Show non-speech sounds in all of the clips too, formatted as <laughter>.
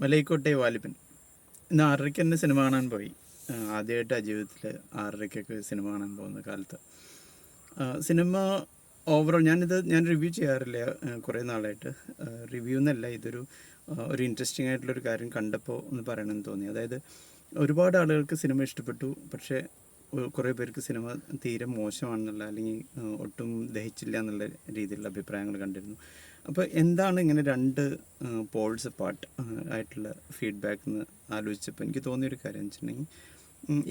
മലൈക്കോട്ടെ വാലിപ്പൻ. ഇന്ന് ആറരയ്ക്ക് തന്നെ സിനിമ കാണാൻ പോയി. ആദ്യമായിട്ടാണ് ജീവിതത്തിൽ ആറരയ്ക്കൊക്കെ സിനിമ കാണാൻ പോകുന്ന കാലത്ത്. സിനിമ ഓവറോൾ ഞാനിത് ഞാൻ റിവ്യൂ ചെയ്യാറില്ല കുറേ നാളായിട്ട്. റിവ്യൂ എന്നല്ല ഇതൊരു ഒരു ഇൻട്രസ്റ്റിംഗ് ആയിട്ടുള്ളൊരു കാര്യം കണ്ടപ്പോൾ ഒന്ന് പറയണമെന്ന് തോന്നി. അതായത് ഒരുപാട് ആളുകൾക്ക് സിനിമ ഇഷ്ടപ്പെട്ടു പക്ഷേ കുറേ പേർക്ക് സിനിമ തീരെ മോശമാണെന്നുള്ള അല്ലെങ്കിൽ ഒട്ടും ദഹിച്ചില്ല എന്നുള്ള രീതിയിലുള്ള അഭിപ്രായങ്ങൾ കണ്ടിരുന്നു. അപ്പോൾ എന്താണ് ഇങ്ങനെ രണ്ട് പോൾസ് പാർട്ട് ആയിട്ടുള്ള ഫീഡ്ബാക്ക് എന്ന് ആലോചിച്ചപ്പോൾ എനിക്ക് തോന്നിയൊരു കാര്യം എന്ന് വെച്ചിട്ടുണ്ടെങ്കിൽ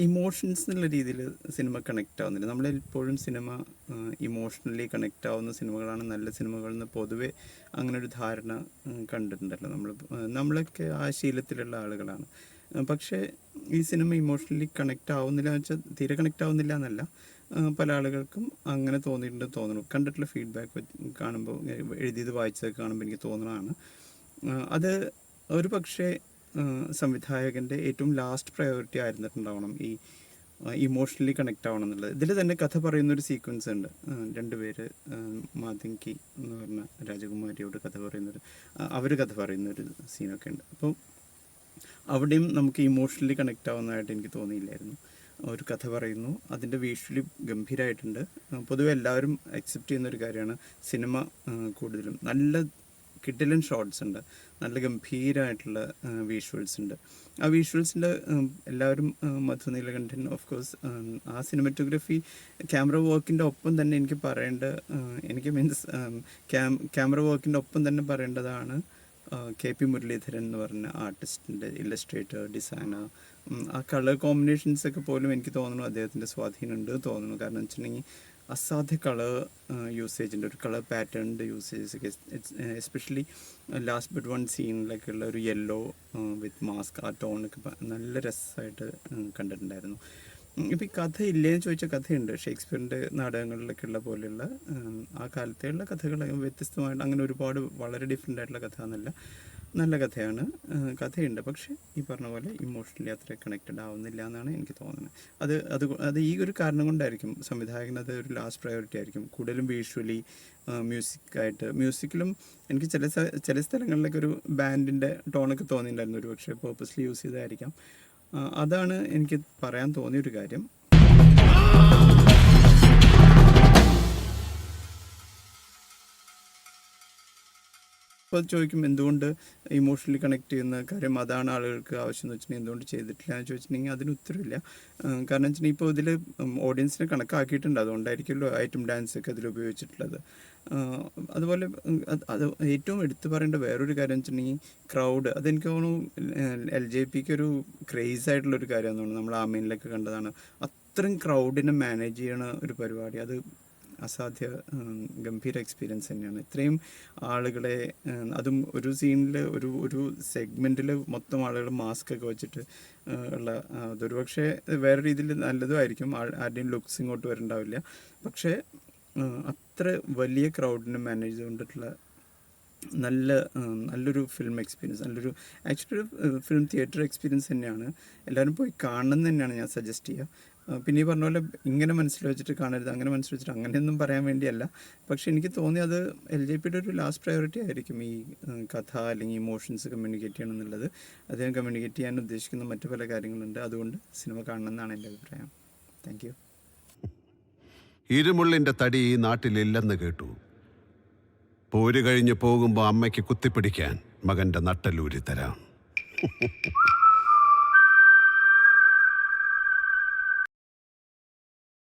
ഇമോഷൻസ് എന്നുള്ള രീതിയിൽ സിനിമ കണക്റ്റ് ആവുന്നില്ല. നമ്മളെപ്പോഴും സിനിമ ഇമോഷണലി കണക്റ്റ് ആവുന്ന സിനിമകളാണ് നല്ല സിനിമകൾ എന്ന് പൊതുവെ അങ്ങനെ ഒരു ധാരണ കണ്ടിട്ടുണ്ടല്ലോ നമ്മൾ. നമ്മളൊക്കെ ആ ശീലത്തിലുള്ള ആളുകളാണ്. പക്ഷേ ഈ സിനിമ ഇമോഷണലി കണക്റ്റ് ആവുന്നില്ല എന്ന് വെച്ചാൽ തീരെ കണക്റ്റ് ആവുന്നില്ല എന്നല്ല. പല ആളുകൾക്കും അങ്ങനെ തോന്നിയിട്ടുണ്ട് തോന്നുന്നു. കണ്ടിട്ടുള്ള ഫീഡ്ബാക്ക് കാണുമ്പോൾ എഴുതിയത് വായിച്ചതൊക്കെ കാണുമ്പോൾ എനിക്ക് തോന്നുന്നതാണ്. അത് ഒരു പക്ഷേ സംവിധായകന്റെ ഏറ്റവും ലാസ്റ്റ് പ്രയോറിറ്റി ആയിരുന്നിട്ടുണ്ടാവണം. ഈ ഇമോഷണലി കണക്റ്റ് ആവണം എന്നുള്ളത്. ഇതിൽ തന്നെ കഥ പറയുന്ന ഒരു സീക്വൻസ് ഉണ്ട് രണ്ടുപേര് മാതിങ്കി എന്ന് പറഞ്ഞ രാജകുമാരിയോട് കഥ പറയുന്നൊരു അവർ കഥ പറയുന്നൊരു സീനൊക്കെ ഉണ്ട്. അപ്പോൾ അവിടെയും നമുക്ക് ഇമോഷണലി കണക്റ്റ് ആവുന്നതായിട്ട് എനിക്ക് തോന്നിയില്ലായിരുന്നു. ഒരു കഥ പറയുന്നു. അതിന്റെ വീഷ്വലി ഗംഭീരമായിട്ടുണ്ട് പൊതുവെ എല്ലാവരും അക്സെപ്റ്റ് ചെയ്യുന്ന ഒരു കാര്യമാണ് സിനിമ കൂടുതലും. നല്ല കിഡിലൻ ഷോട്ട്സ് ഉണ്ട്. നല്ല ഗംഭീരമായിട്ടുള്ള വിഷ്വൽസ് ഉണ്ട്. ആ വിഷ്വൽസിന്റെ എല്ലാവരും മധു നീലകണ്ഠൻ ഓഫ് കോഴ്സ് ആ സിനിമറ്റോഗ്രഫി ക്യാമറ വർക്കിന്റെ ഒപ്പം തന്നെ എനിക്ക് പറയേണ്ട എനിക്ക് മീൻസ് ക്യാമറ വർക്കിന്റെ ഒപ്പം തന്നെ പറയേണ്ടതാണ് കെ പി മുരളീധരൻ എന്ന് പറഞ്ഞ ആർട്ടിസ്റ്റിന്റെ ഇല്ലസ്ട്രേറ്റർ ഡിസൈനർ ആ കളർ കോമ്പിനേഷൻസ് ഒക്കെ പോലും എനിക്ക് തോന്നുന്നു അദ്ദേഹത്തിന്റെ സ്വാധീനമുണ്ട് തോന്നുന്നു. കാരണം വെച്ചിട്ടുണ്ടെങ്കിൽ അസാധ്യ കളർ യൂസേജിന്റെ ഒരു കളർ പാറ്റേണിന്റെ യൂസേജസ് ഒക്കെ എസ്പെഷ്യലി ലാസ്റ്റ് ബട്ട് വൺ സീനിലൊക്കെ ഉള്ള ഒരു യെല്ലോ വിത്ത് മാസ്ക് ആ ടോണൊക്കെ നല്ല രസമായിട്ട് കണ്ടിട്ടുണ്ടായിരുന്നു. ഇപ്പോൾ ഈ കഥ ഇല്ലേന്ന് ചോദിച്ച കഥയുണ്ട്. ഷേക്സ്പിയറിന്റെ നാടകങ്ങളിലൊക്കെ ഉള്ള പോലെയുള്ള ആ കാലത്തെയുള്ള കഥകൾ വ്യത്യസ്തമായിട്ട് അങ്ങനെ ഒരുപാട് വളരെ ഡിഫറെന്റ് ആയിട്ടുള്ള കഥ എന്നല്ല നല്ല കഥയാണ്. കഥയുണ്ട്. പക്ഷേ ഈ പറഞ്ഞ പോലെ ഇമോഷണലി അത്ര കണക്റ്റഡ് ആവുന്നില്ല എന്നാണ് എനിക്ക് തോന്നുന്നത്. അത് അത് അത് ഈ ഒരു കാരണം കൊണ്ടായിരിക്കും സംവിധായകൻ അത് ഒരു ലാസ്റ്റ് പ്രയോറിറ്റി ആയിരിക്കും. കൂടുതലും വിഷ്വലി മ്യൂസിക്കായിട്ട് മ്യൂസിക്കിലും എനിക്ക് ചില ചില സ്ഥലങ്ങളിലൊക്കെ ഒരു ബാൻഡിന്റെ ടോണൊക്കെ തോന്നിയിട്ടുണ്ടായിരുന്നു. ഒരു പക്ഷേ പേർപ്പസ്ലി യൂസ് ചെയ്തായിരിക്കാം അതാണ് എനിക്ക് പറയാൻ തോന്നിയൊരു കാര്യം. ഇപ്പോൾ ചോദിക്കും എന്തുകൊണ്ട് ഇമോഷണലി കണക്ട് ചെയ്യുന്ന കാര്യം അതാണ് ആളുകൾക്ക് ആവശ്യം എന്ന് വെച്ചിട്ടുണ്ടെങ്കിൽ എന്തുകൊണ്ട് ചെയ്തിട്ടില്ല എന്ന് ചോദിച്ചിട്ടുണ്ടെങ്കിൽ അതിന് ഉത്തരവില്ല. കാരണം വെച്ചിട്ടുണ്ടെങ്കിൽ ഇപ്പോൾ ഇതിൽ ഓഡിയൻസിനെ കണക്കാക്കിയിട്ടുണ്ട്. അതുകൊണ്ടായിരിക്കുമല്ലോ ഐറ്റം ഡാൻസ് ഒക്കെ അതിൽ ഉപയോഗിച്ചിട്ടുള്ളത്. അതുപോലെ അത് ഏറ്റവും എടുത്തു പറയേണ്ട വേറൊരു കാര്യം വെച്ചിട്ടുണ്ടെങ്കിൽ ക്രൗഡ് അതെനിക്ക് തോന്നുന്നു എൽ ജെ പിക്ക് ഒരു ക്രേസ് ആയിട്ടുള്ളൊരു കാര്യമാണെന്ന് തോന്നുന്നു. നമ്മൾ ആമീനിലൊക്കെ കണ്ടതാണ്. അത്രയും ക്രൗഡിനെ മാനേജ് ചെയ്യണ ഒരു പരിപാടി. അത് അസാധ്യ ഗംഭീര എക്സ്പീരിയൻസ് തന്നെയാണ്. ഇത്രയും ആളുകളെ അതും ഒരു സീനിൽ ഒരു ഒരു സെഗ്മെന്റിൽ മൊത്തം ആളുകൾ മാസ്ക് ഒക്കെ വെച്ചിട്ട് ഉള്ള അതൊരു പക്ഷേ വേറെ രീതിയിൽ നല്ലതും ആയിരിക്കും. ആരുടെയും ലുക്സ് ഇങ്ങോട്ട് വരണ്ടാവില്ല. പക്ഷേ അത്ര വലിയ ക്രൗഡിനെ മാനേജ് ചെയ്തുകൊണ്ടിട്ടുള്ള നല്ല നല്ലൊരു ഫിലിം എക്സ്പീരിയൻസ് നല്ലൊരു ആക്ച്വലി ഒരു ഫിലിം തിയേറ്റർ എക്സ്പീരിയൻസ് തന്നെയാണ്. എല്ലാവരും പോയി കാണണം തന്നെയാണ് ഞാൻ സജസ്റ്റ് ചെയ്യുക പിന്നെ ഈ പറഞ്ഞ പോലെ ഇങ്ങനെ മനസ്സിൽ വെച്ചിട്ട് കാണരുത് അങ്ങനെ മനസ്സിൽ വെച്ചിട്ട് അങ്ങനെയൊന്നും പറയാൻ വേണ്ടിയല്ല. പക്ഷെ എനിക്ക് തോന്നി അത് എൽ ജെ പിയുടെ ഒരു ലാസ്റ്റ് പ്രയോറിറ്റി ആയിരിക്കും ഈ കഥ അല്ലെങ്കിൽ ഇമോഷൻസ് കമ്മ്യൂണിക്കേറ്റ് ചെയ്യണം എന്നുള്ളത്. അദ്ദേഹം കമ്മ്യൂണിക്കേറ്റ് ചെയ്യാൻ ഉദ്ദേശിക്കുന്ന മറ്റു പല കാര്യങ്ങളുണ്ട്. അതുകൊണ്ട് സിനിമ കാണണം എന്നാണ് എന്റെ അഭിപ്രായം. താങ്ക് യു ഇരുമുള്ളിന്റെ തടി ഈ നാട്ടിലില്ലെന്ന് കേട്ടു. പോര് കഴിഞ്ഞ് പോകുമ്പോൾ അമ്മയ്ക്ക് കുത്തിപ്പിടിക്കാൻ മകന്റെ നട്ടലൂരി തരാം. <laughs>